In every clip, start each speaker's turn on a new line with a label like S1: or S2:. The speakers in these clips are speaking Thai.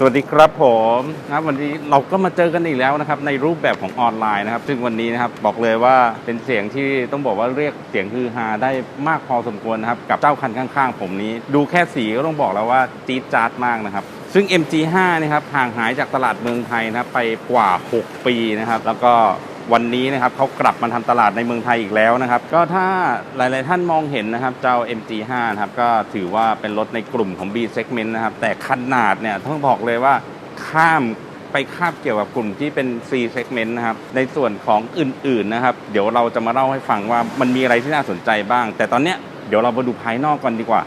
S1: สวัสดีครับผมนะครับวันนี้เราก็มาเจอกันอีกแล้วนะครับในรูปแบบของออนไลน์นะครับ ซึ่งวันนี้นะครับบอกเลยว่าเป็นเสียงที่ต้องบอกว่าเรียกเสียงคือฮาได้มากพอสมควรนะครับกับเจ้าคันข้างๆ ผมนี้ ดูแค่สีก็ต้องบอกแล้วว่าจี๊ดจ๊าดมากนะครับซึ่ง MG5 นะครับห่างหายจากตลาดเมืองไทยนะครับไปกว่า 6 ปีนะครับแล้วก็ วันนี้นะครับเขากลับมาทำตลาดในเมืองไทยอีกแล้วนะครับ ก็ถ้าหลาย ๆ ท่านมองเห็นนะครับ เจ้า MG5 นะครับก็ถือว่าเป็นรถในกลุ่มของ B segment นะครับ แต่ขนาดเนี่ยต้องบอกเลยว่าข้ามไปคาบเกี่ยวกับกลุ่มที่เป็น C segment นะครับ ในส่วนของอื่น ๆ นะครับ เดี๋ยวเราจะมาเล่าให้ฟังว่ามันมีอะไรที่น่าสนใจบ้าง แต่ตอนเนี้ยเดี๋ยวเรามาดูภายนอกกันดีกว่า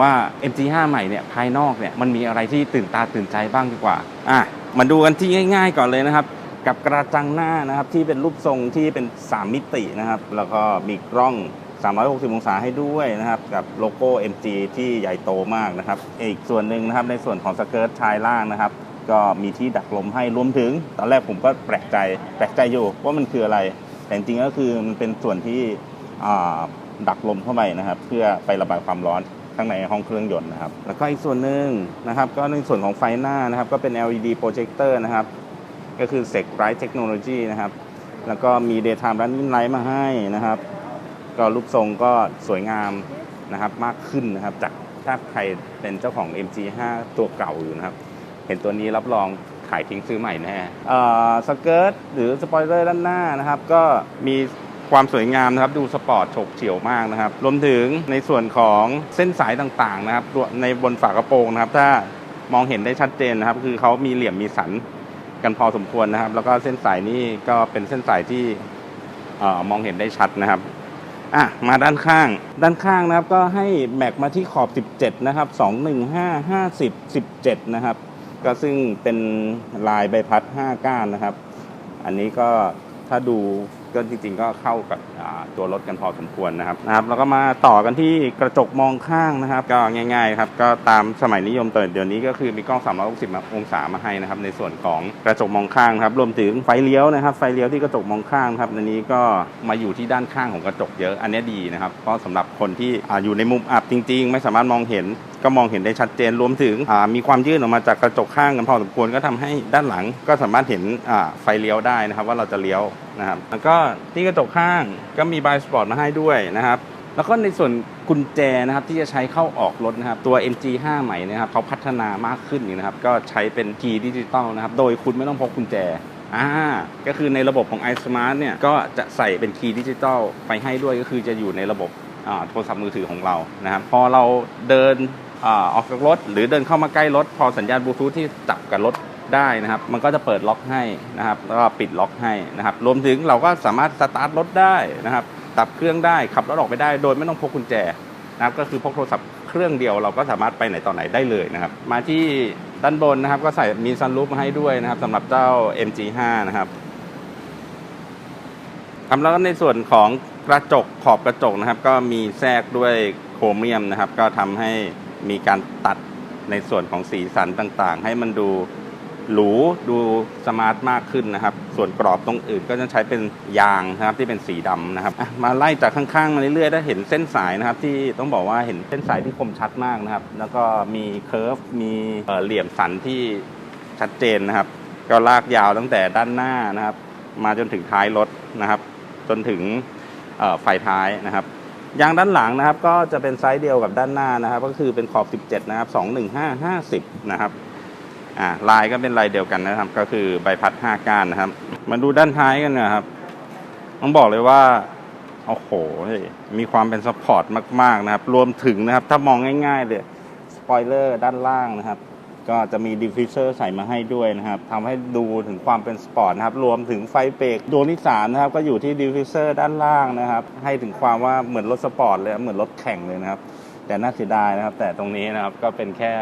S1: ว่า MG5 ใหม่เนี่ยภายนอกเนี่ยมันมีอะไรที่ตื่นตาตื่นใจบ้างดีกว่าอะมาดูกันที่ง่าย ๆ ก่อนเลยนะครับ กับกระจังหน้านะครับที่เป็นรูปทรงที่เป็น 3 มิตินะครับ แล้วก็มีกล้อง 360 องศาให้ด้วยนะครับ กับโลโก้ MG ที่ใหญ่โตมากนะครับ อีกส่วนหนึ่งนะครับในส่วนของสเกิร์ตชายล่างนะครับ ก็มีที่ดักลมให้รวมถึง ตอนแรกผมก็แปลกใจแปลกใจอยู่ว่ามันคืออะไร แต่จริงก็คือมันเป็นส่วนที่ดักลมเข้าไปนะครับ เพื่อไประบายความร้อนข้างในห้องเครื่องยนต์นะครับ แล้วก็อีกส่วนหนึ่งนะครับ ก็ในส่วนของไฟหน้านะครับ ก็เป็น LED projector นะครับ ก็คือ s e c Bright Technology นะครับ แล้วก็มี Daytime Running Light มาให้นะครับ ก็รูปทรงก็สวยงามนะครับมากขึ้นนะครับจากถ้าใครเป็นเจ้าของ MG5 ตัวเก่าอยู่นะครับ เห็นตัวนี้รับรองขายทิ้งซื้อใหม่แน่เอ่อสเกิร์ตหรือสปอยเลอร์ด้านหน้านะครับ ก็มีความสวยงามนะครับ ดูสปอร์ตฉกเฉี่ยวมากนะครับ รวมถึงในส่วนของเส้นสายต่างๆนะครับในบนฝากระโปรงนะครับ ถ้ามองเห็นได้ชัดเจนนะครับ คือเขามีเหลี่ยมมีสัน กันพอสมควรนะครับ แล้วก็เส้นสายนี่ก็เป็นเส้นสายที่เอ่อมองเห็นได้ชัดนะครับอะมาด้านข้าง ด้านข้างนะครับก็ให้แม็กมาที่ขอบ 17 นะครับ 215 50 17 นะครับ ก็ซึ่งเป็นลายใบพัด 5 ก้านนะครับ อันนี้ก็ถ้าดู ก็จริงๆ ก็เข้ากับตัวรถกันพอสมควรนะครับนะครับแล้วก็มาต่อกันที่กระจกมองข้างนะครับ ก็ง่ายๆครับก็ตามสมัยนิยมตอนเดี๋ยวนี้ก็คือมีกล้อง 360 องศามาให้นะครับในส่วนของกระจกมองข้างครับรวมถึงไฟเลี้ยวนะครับ ไฟเลี้ยวที่กระจกมองข้างครับอันนี้ก็มาอยู่ที่ด้านข้างของกระจกเยอะอันนี้ดีนะครับเพราะสำหรับคนที่อยู่ในมุมอับจริง ๆ ไม่สามารถมองเห็น ก็มองเห็นได้ชัดเจนรวมถึงมีความยื่นออกมาจากกระจกข้างกันพอสมควรก็ทำให้ด้านหลังก็สามารถเห็นไฟเลี้ยวได้นะครับ ว่าเราจะเลี้ยวนะครับแล้วก็ที่กระจกข้างก็มีบายสปอร์ตมาให้ด้วยนะครับแล้วก็ในส่วนกุญแจนะครับที่จะใช้เข้าออกรถนะครับตัว MG5 ใหม่นะครับเขาพัฒนามากขึ้นนี่นะครับก็ใช้เป็นคีย์ดิจิตอลนะครับโดยคุณไม่ต้องพกกุญแจอ่าก็คือในระบบของ iSmart เนี่ยก็จะใส่เป็นคีย์ดิจิตอลไปให้ด้วยก็คือจะอยู่ในระบบโทรศัพท์มือถือของเรานะครับพอเราเดิน ออกจากรถ หรือเดินเข้ามาใกล้รถ พอสัญญาณบลูทูธที่จับกับรถได้นะครับ มันก็จะเปิดล็อกให้นะครับ แล้วก็ปิดล็อกให้นะครับ รวมถึงเราก็สามารถสตาร์ทรถได้นะครับดับเครื่องได้ขับรถออกไปได้ โดยไม่ต้องพกกุญแจนะครับก็คือพกโทรศัพท์เครื่องเดียวเราก็สามารถไปไหนต่อไหนได้เลยนะครับ มาที่ด้านบนนะครับ ก็ใส่มีซันรูฟมาให้ด้วยนะครับสำหรับเจ้า MG5 นะครับครับแล้วก็ในส่วนของกระจกขอบกระจกนะครับ ก็มีแทรกด้วยโครเมียมนะครับ ก็ทำให้ มีการตัดในส่วนของสีสันต่างๆ ให้มันดูหรูดูสมาร์ทมากขึ้นนะครับ ส่วนกรอบตรงอื่นก็จะใช้เป็นยางนะครับที่เป็นสีดำนะครับมาไล่จากข้างๆมาเรื่อยๆได้เห็นเส้นสายนะครับ ที่ต้องบอกว่าเห็นเส้นสายที่คมชัดมากนะครับ แล้วก็มีเคิร์ฟมีเออเหลี่ยมสันที่ชัดเจนนะครับ ก็ลากยาวตั้งแต่ด้านหน้านะครับ มาจนถึงท้ายรถนะครับ จนถึงเอ่อไฟท้ายนะครับ ยางด้านหลังนะครับ ก็จะเป็นไซส์เดียวกับด้านหน้านะครับ ก็คือเป็นขอบ 17 นะครับ 215 50 นะครับอ่าลายก็เป็นลายเดียวกันนะครับ ก็คือใบพัด 5 ก้านนะครับ มาดูด้านท้ายกันนะครับต้องบอกเลยว่าโอ้โหมีความเป็นสปอร์ตมาก ๆ นะครับ รวมถึงนะครับ ถ้ามองง่าย ๆ เลยสปอยเลอร์ด้านล่างนะครับ ก็จะมีดิฟฟิเซอร์ใส่มาให้ด้วยนะครับทำให้ดูถึงความเป็นสปอร์ตนะครับรวมถึงไฟเบรกดวงที่สามนะครับก็อยู่ที่ดิฟฟิเซอร์ด้านล่างนะครับให้ถึงความว่าเหมือนรถสปอร์ตเลยเหมือนรถแข่งเลยนะครับแต่น่าเสียดายนะครับ แต่ตรงนี้นะครับก็เป็นแค่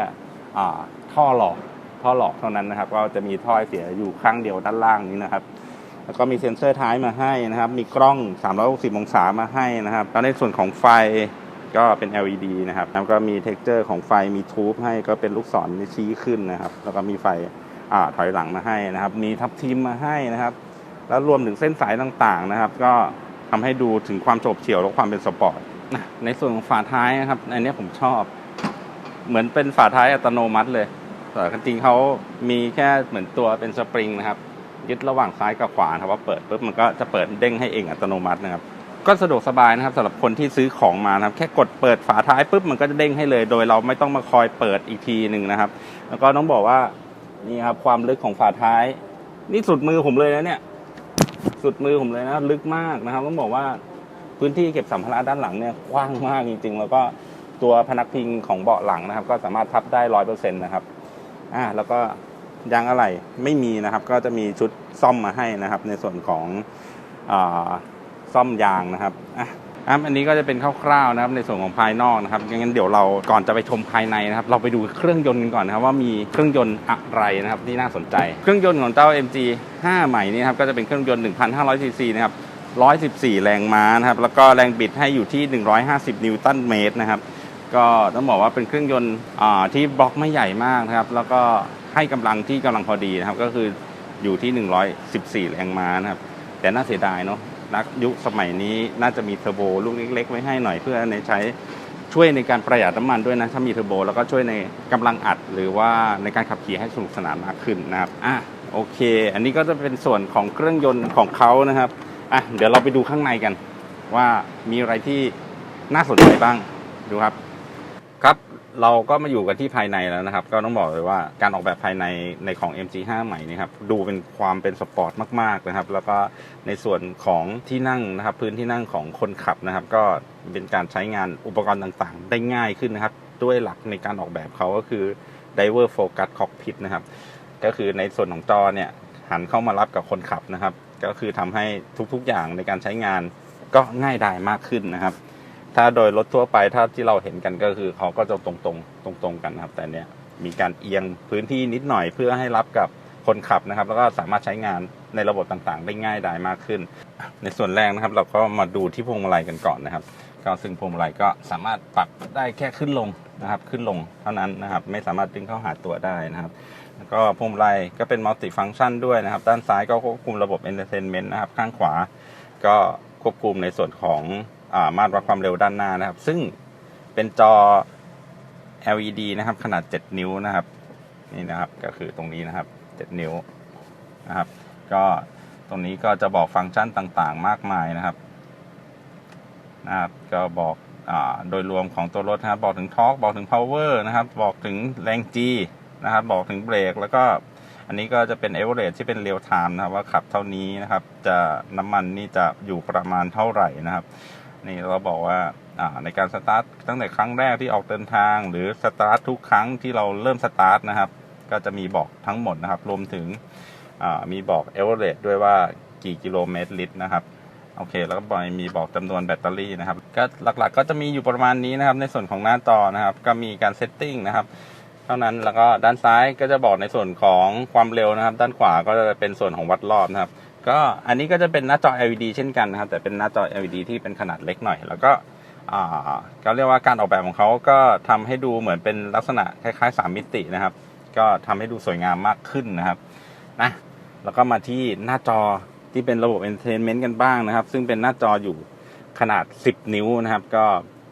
S1: ท่อหลอกท่อหลอกเท่านั้นนะครับ ก็จะมีท่อไอเสียอยู่ข้างเดียวด้านล่างนี้นะครับแล้วก็มีเซ็นเซอร์ท้ายมาให้นะครับ มีกล้อง 360 องศามาให้นะครับ แล้วในส่วนของไฟ ก็เป็น LED นะครับแล้วก็มีเท็กเจอร์ของไฟมีทูบให้ก็เป็นลูกศรชี้ขึ้นนะครับ แล้วก็มีไฟอ่าถอยหลังมาให้นะครับ มีทับทิมมาให้นะครับ แล้วรวมถึงเส้นสายต่างๆนะครับ ก็ทำให้ดูถึงความโฉบเฉี่ยวและความเป็นสปอร์ตในส่วนของฝาท้ายนะครับอันนี้ผมชอบ เหมือนเป็นฝาท้ายอัตโนมัติเลยแต่จริงๆเขามีแค่เหมือนตัวเป็นสปริงนะครับยึดระหว่างซ้ายกับขวานะครับว่าเปิดปุ๊บมันก็จะเปิดเด้งให้เองอัตโนมัตินะครับ ก็สะดวกสบายนะครับสำหรับคนที่ซื้อของมานะครับ แค่กดเปิดฝาท้ายปุ๊บมันก็จะเด้งให้เลย โดยเราไม่ต้องมาคอยเปิดอีกทีหนึ่งนะครับ แล้วก็ต้องบอกว่านี่ครับความลึกของฝาท้าย นี่สุดมือผมเลยนะเนี่ย สุดมือผมเลยนะลึกมากนะครับต้องบอกว่าพื้นที่เก็บสัมภาระด้านหลังเนี่ยกว้างมากจริง ๆ แล้วก็ตัวพนักพิงของเบาะหลังนะครับ ก็สามารถพับได้ร้อยเปอร์เซ็นต์นะครับอ่าแล้วก็ยางอะไหล่ไม่มีนะครับ ก็จะมีชุดซ่อมมาให้นะครับ ในส่วนของอ่า ซ่อมยางนะครับอะครับอันนี้ก็จะเป็นคร่าวๆนะครับในส่วนของภายนอกนะครับงั้นเดี๋ยวเราก่อนจะไปชมภายในนะครับ เราไปดูเครื่องยนต์กันก่อนนะครับว่ามีเครื่องยนต์อะไรนะครับที่น่าสนใจ เครื่องยนต์ของเจ้า MG 5 ใหม่นี้ครับก็จะเป็นเครื่องยนต์ 1,500 ซีซีนะครับ 114 แรงม้านะครับแล้วก็แรงบิดให้อยู่ที่ 150 นิวตันเมตรนะครับ ก็ต้องบอกว่าเป็นเครื่องยนต์ที่บล็อกไม่ใหญ่มากนะครับ แล้วก็ให้กำลังที่กำลังพอดีนะครับก็คืออยู่ที่ 114 แรงม้านะครับแต่น่าเสียดายเนาะ นักยุคสมัยนี้น่าจะมีเทอร์โบลูกเล็ก ๆ ไว้ให้หน่อยเพื่อในใช้ช่วยในการประหยัดน้ำมันด้วยนะ ถ้ามีเทอร์โบแล้วก็ช่วยในกำลังอัด หรือว่าในการขับขี่ให้สนุกสนานมากขึ้นนะครับอะโอเค อันนี้ก็จะเป็นส่วนของเครื่องยนต์ของเขานะครับอะเดี๋ยวเราไปดูข้างในกัน ว่ามีอะไรที่น่าสนใจบ้างดูครับ ครับ เราก็มาอยู่กันที่ภายในแล้วนะครับ ก็ต้องบอกเลยว่าการออกแบบภายในในของ MG5 ใหม่นี่ครับดูเป็นความเป็นสปอร์ตมากๆนะครับ แล้วก็ในส่วนของที่นั่งนะครับ พื้นที่นั่งของคนขับนะครับ ก็เป็นการใช้งานอุปกรณ์ต่างๆ ได้ง่ายขึ้นนะครับ ด้วยหลักในการออกแบบเขาก็คือ Diver Focus Cockpit นะครับ ก็คือในส่วนของจอเนี่ยหันเข้ามารับกับคนขับนะครับ ก็คือทำให้ทุกๆอย่างในการใช้งานก็ง่ายดายมากขึ้นนะครับ ถ้าโดยรถทั่วไปถ้าที่เราเห็นกันก็คือเขาก็จะตรงๆตรงๆกันครับ แต่เนี้ยมีการเอียงพื้นที่นิดหน่อยเพื่อให้รับกับคนขับนะครับ แล้วก็สามารถใช้งานในระบบต่างๆ ได้ง่ายดายมากขึ้น ในส่วนแรกนะครับ เราก็มาดูที่พวงมาลัยกันก่อนนะครับ ก็ซึ่งพวงมาลัยก็สามารถปรับได้แค่ขึ้นลงนะครับ ขึ้นลงเท่านั้นนะครับ ไม่สามารถดึงเข้าหาตัวได้นะครับแล้วก็พวงมาลัยก็เป็นมัลติฟัง c t ชันด้วยนะครับ ด้านซ้ายก็ควบคุมระบบ Entertainment นต์นะครับ ข้างขวา ก็ควบคุมในส่วนของ มาตรวัดความเร็วด้านหน้านะครับ ซึ่งเป็นจอ LED นะครับ ขนาด 7 นิ้วนะครับ นี่นะครับก็คือตรงนี้นะครับ 7 นิ้วนะครับ ก็ตรงนี้ก็จะบอกฟังก์ชันต่างๆ มากมายนะครับนะครับ ก็บอกอาโดยรวมของตัวรถนะครับ บอกถึงทอร์กบอกถึง power นะครับ บอกถึงแรง G นะครับ บอกถึงเบรก แล้วก็อันนี้ก็จะเป็น average ที่เป็น real time นะครับ ว่าขับเท่านี้นะครับ จะน้ำมันนี่จะอยู่ประมาณเท่าไหร่นะครับ นี่เราบอกว่าในการสตาร์ทตั้งแต่ครั้งแรกที่ออกเดินทาง หรือสตาร์ททุกครั้งที่เราเริ่มสตาร์ทนะครับ ก็จะมีบอกทั้งหมดนะครับ รวมถึงมีบอกเอเวอเรสด้วยว่ากี่กิโลเมตรลิตรนะครับโอเค แล้วก็บอยมีบอกจำนวนแบตเตอรี่นะครับ ก็หลักๆ ก็จะมีอยู่ประมาณนี้นะครับ ในส่วนของหน้าจอนะครับ ก็มีการเซตติ้งนะครับ เท่านั้นแล้วก็ด้านซ้ายก็จะบอกในส่วนของความเร็วนะครับ ด้านขวาก็จะเป็นส่วนของวัดรอบนะครับ ก็อันนี้ก็จะเป็นหน้าจอ LED เช่นกันนะครับ แต่เป็นหน้าจอ LED ที่เป็นขนาดเล็กหน่อย แล้วก็อ่าก็เรียกว่าการออกแบบของเขาก็ทำให้ดูเหมือนเป็นลักษณะคล้ายๆ 3 มิตินะครับ ก็ทำให้ดูสวยงามมากขึ้นนะครับนะแล้วก็มาที่หน้าจอที่เป็นระบบ Entertainment กันบ้างนะครับ ซึ่งเป็นหน้าจออยู่ขนาด 10 นิ้วนะครับ ก็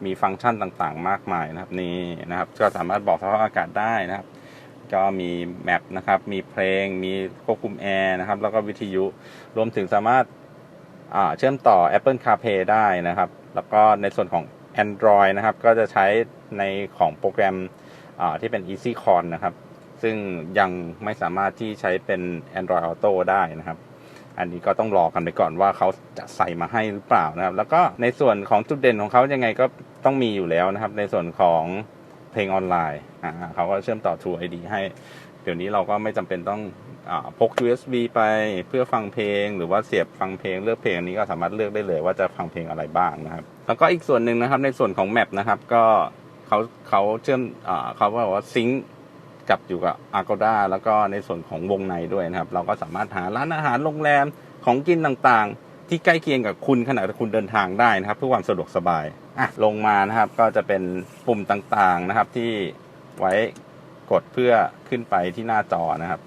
S1: มีฟังก์ชันต่างๆ มากมายนะครับนี่นะครับ ก็สามารถบอกสภาพอากาศได้นะครับ ก็มีแมปนะครับ มีเพลง มีควบคุมแอร์นะครับ แล้วก็วิทยุ รวมถึงสามารถาเชื่อมต่อ Apple CarPlay ได้นะครับ แล้วก็ในส่วนของ Android นะครับ ก็จะใช้ในของโปรแกรมที่เป็น EasyCon นะครับ ซึ่งยังไม่สามารถที่ใช้เป็น Android Auto ได้นะครับ อันนี้ก็ต้องรอกันไปก่อนว่าเขาจะใส่มาให้หรือเปล่านะครับ แล้วก็ในส่วนของจุดเด่นของเขายังไงก็ต้องมีอยู่แล้วนะครับ ในส่วนของ เพลงออนไลน์อ่าเขาก็เชื่อมต่อ True ID ให้ เดี๋ยวนี้เราก็ไม่จำเป็นต้องอพก USB ไปเพื่อฟังเพลง หรือว่าเสียบฟังเพลงเลือกเพลงนี้ก็สามารถเลือกได้เลยว่าจะฟังเพลงอะไรบ้างนะครับ แล้วก็อีกส่วนหนึ่งนะครับในส่วนของแมปนะครับก็เขาเขาเชื่อมอเขาบอกว่าซิงกับอยู่กับ Agoda แล้วก็ในส่วนของวงในด้วยนะครับ เราก็สามารถหาร้านอาหารโรงแรมของกินต่างๆ ที่ใกล้เคียงกับคุณขณะที่คุณเดินทางได้นะครับ เพื่อความสะดวกสบายอะลงมานะครับก็จะเป็นปุ่มต่างๆนะครับ ที่ไว้กดเพื่อขึ้นไปที่หน้าจอนะครับ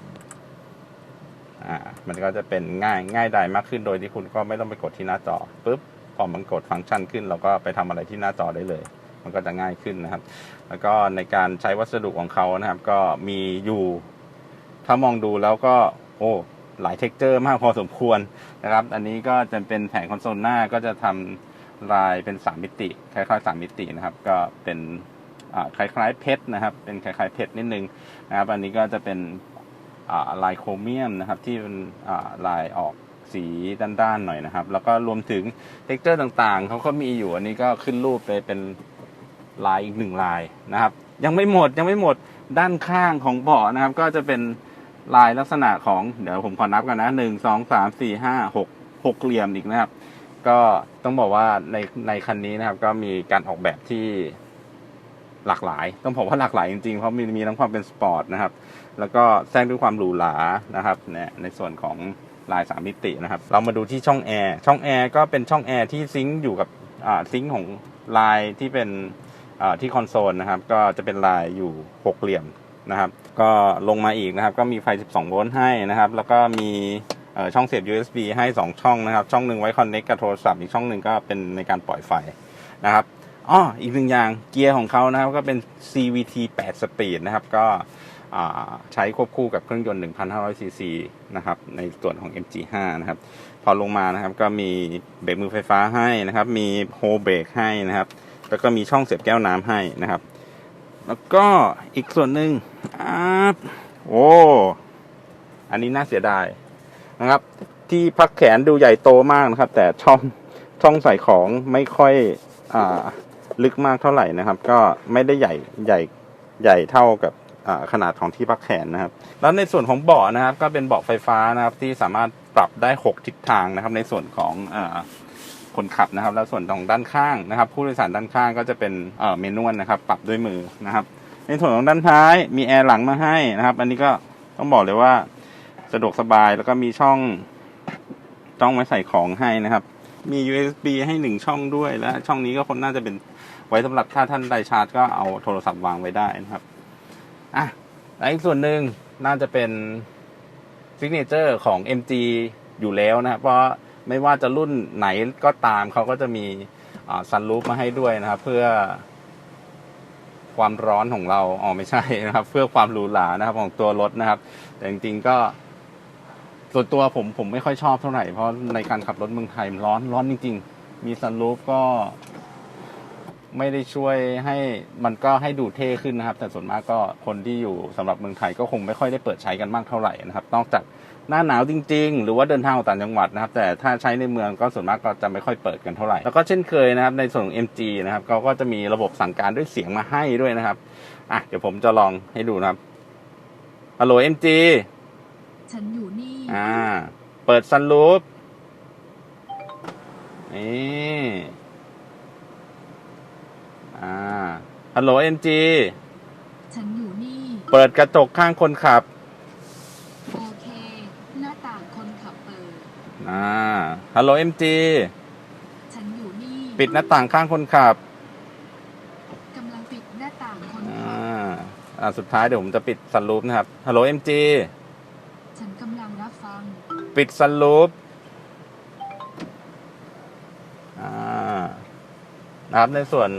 S1: อ่ามันก็จะเป็นง่ายง่ายดายมากขึ้นโดยที่คุณก็ไม่ต้องไปกดที่หน้าจอปุ๊บพอมันกดฟังก์ชันขึ้น เราก็ไปทำอะไรที่หน้าจอได้เลย มันก็จะง่ายขึ้นนะครับ แล้วก็ในการใช้วัสดุของเขานะครับ ก็มีอยู่ ถ้ามองดูแล้วก็ โอ้ หลายเท็กเจอร์มากพอสมควรนะครับ อันนี้ก็จะเป็นแผงคอนโซลหน้าก็จะทำลายเป็นสามมิติคล้ายๆสามมิตินะครับ ก็เป็นคล้ายๆเพชรนะครับ เป็นคล้ายๆเพชรนิดนึงนะครับ อันนี้ก็จะเป็นลายโครเมียมนะครับ ที่เป็นลายออกสีด้านๆหน่อยนะครับ แล้วก็รวมถึงเท็กเจอร์ต่างๆเขาก็มีอยู่ อันนี้ก็ขึ้นรูปไปเป็นลายอีกหนึ่งลายนะครับ ยังไม่หมดยังไม่หมดด้านข้างของเบาะนะครับ ก็จะเป็น ลายลักษณะของเดี๋ยวผมขอนับกันนะหนึ่งสองสามสี่ห้าหกหกเหลี่ยมอีกนะครับ ก็ต้องบอกว่าในในคันนี้นะครับ ก็มีการออกแบบที่หลากหลาย ต้องบอกว่าหลากหลายจริงๆ เพราะมีมีทั้งความเป็นสปอร์ตนะครับ แล้วก็แทรกด้วยความหรูหรานะครับเนี่ยในส่วนของลายสามมิตินะครับ เรามาดูที่ช่องแอร์ช่องแอร์ก็เป็นช่องแอร์ที่ซิงค์อยู่กับอ่าซิงค์ของลายที่เป็นอ่าที่คอนโซลนะครับ ก็จะเป็นลายอยู่หกเหลี่ยม นะครับ ก็ลงมาอีกนะครับ ก็มีไฟ 12 โวลต์ให้นะครับ แล้วก็มีช่องเสียบ USB ให้ 2 ช่องนะครับ ช่องหนึ่งไว้คอนเน c t กับโทรศัพท์ อีกช่องหนึ่งก็เป็นในการปล่อยไฟนะครับอ้ออีกหนึ่งอย่างเกียร์ของเขานะครับ ก็เป็น CVT 8 Speed นะครับ ก็ใช้ควบคู่กับเครื่องยนต์ 1,500 ซีซีนะครับ ในส่วนของ MG5 นะครับ พอลงมานะครับ ก็มีเบรกมือไฟฟ้าให้นะครับ มีโฮเบรกให้นะครับ แล้วก็มีช่องเสียบแก้วน้ำให้นะครับ แล้วก็อีกส่วนหนึ่งอ่าโอ้อันนี้น่าเสียดายนะครับ ที่พักแขนดูใหญ่โตมากนะครับ แต่ช่องช่องใส่ของไม่ค่อยอ่าลึกมากเท่าไหร่นะครับ ก็ไม่ได้ใหญ่ใหญ่ใหญ่เท่ากับขนาดของที่พักแขนนะครับ แล้วในส่วนของเบาะนะครับ ก็เป็นเบาะไฟฟ้านะครับที่สามารถปรับได้ 6 ทิศทางนะครับ ในส่วนของ คนขับนะครับ แล้วส่วนของด้านข้างนะครับ ผู้โดยสารด้านข้างก็จะเป็นเอ่อเมนวลนะครับ ปรับด้วยมือนะครับ ในส่วนของด้านท้ายมีแอร์หลังมาให้นะครับ อันนี้ก็ต้องบอกเลยว่าสะดวกสบายแล้วก็มีช่องช่องไว้ใส่ของให้นะครับ มี USB ให้หนึ่งช่องด้วย และช่องนี้ก็คนน่าจะเป็นไว้สำหรับถ้าท่านใดชาร์จก็เอาโทรศัพท์วางไว้ได้นะครับ อะและอีกส่วนหนึ่งน่าจะเป็นซิกเนเจอร์ของ MG อยู่แล้วนะครับ เพราะ ไม่ว่าจะรุ่นไหนก็ตามเขาก็จะมีซันรูฟมาให้ด้วยนะครับ เพื่อความร้อนของเราอ๋อไม่ใช่นะครับ เพื่อความหรูหรานะครับ ของตัวรถนะครับ แต่จริงๆก็ส่วนตัวผมผมไม่ค่อยชอบเท่าไหร่เพราะในการขับรถเมืองไทยร้อนร้อนจริง ๆ มีซันรูฟก็ไม่ได้ช่วยให้มันก็ให้ดูเท่ขึ้นนะครับ แต่ส่วนมากก็คนที่อยู่สำหรับเมืองไทยก็คงไม่ค่อยได้เปิดใช้กันมากเท่าไหร่นะครับ นอกจาก หน้าหนาวจริง ๆ หรือว่าเดินทางออกต่างจังหวัดนะครับ แต่ถ้าใช้ในเมืองก็ส่วนมากก็จะไม่ค่อยเปิดกันเท่าไหร่ แล้วก็เช่นเคยนะครับในส่วนของ MG นะครับเขาก็จะมีระบบสั่งการด้วยเสียงมาให้ด้วยนะครับอะเดี๋ยวผมจะลองให้ดูนะครับฮัลโหล MG
S2: ฉันอยู่นี่
S1: อ่าเปิดซันรูฟนี่อ่าฮัลโหล MG
S2: ฉันอยู่นี่
S1: เปิดกระจกข้างคนขับ
S2: โอเค หน้าต่างคนขับเปิด
S1: อ่าฮัลโหล MG
S2: ฉันอยู่นี่
S1: ปิดหน้าต่างข้างคนขับ
S2: กำลังปิดหน้าต่างคน
S1: อ่
S2: ขับา
S1: อ่าสุดท้ายเดี๋ยวผมจะปิดซันรูฟนะครับฮัลโหล MG
S2: ฉันกำลังรับฟัง
S1: ปิดซันรูฟอ่านะครับในส่วน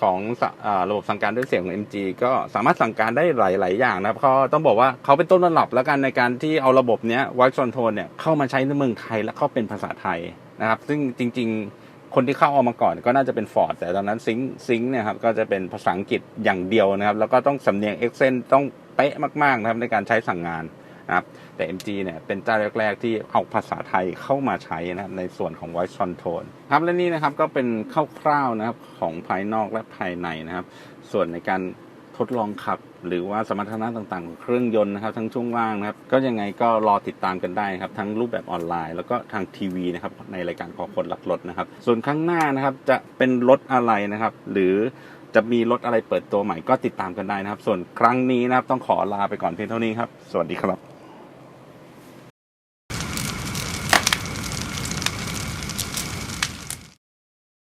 S1: ของะระบบสั่งการด้วยเสียงของ MG ก็สามารถสั่งการได้หลาย ๆ อย่างนะครับเขาต้องบอกว่าเขาเป็นต้นตำรับแล้วกันในการที่เอาระบบเนี้ย Voice Control เนี่ยเข้ามาใช้ในเมืองไทยและเข้าเป็นภาษาไทยนะครับ ซึ่งจริง ๆ คนที่เข้าเอามาก่อนก็น่าจะเป็น Ford แต่ตอนนั้นซิงซิงเนี่ยครับก็จะเป็นภาษาอังกฤษอย่างเดียวนะครับ แล้วก็ต้องสำเนียง accent ต้องเป๊ะมาก ๆ นะครับในการใช้สั่งงานนะครับ แต่ MG เนี่ยเป็นเจ้าแรก ๆ ที่เอาภาษาไทยเข้ามาใช้นะครับในส่วนของ voice control ครับและนี่นะครับก็เป็นคร่าวๆนะครับของภายนอกและภายในนะครับ ส่วนในการทดลองขับ หรือว่าสมรรถนะต่างๆของเครื่องยนต์นะครับ ทั้งช่วงล่างนะครับ ก็ยังไงก็รอติดตามกันได้ครับ ทั้งรูปแบบออนไลน์ แล้วก็ทางทีวีนะครับ ในรายการขอคนรักรถนะครับ ส่วนข้างหน้านะครับจะเป็นรถอะไรนะครับ หรือจะมีรถอะไรเปิดตัวใหม่ก็ติดตามกันได้นะครับ ส่วนครั้งนี้นะครับต้องขอลาไปก่อนเพียงเท่านี้ครับ สวัสดีครับ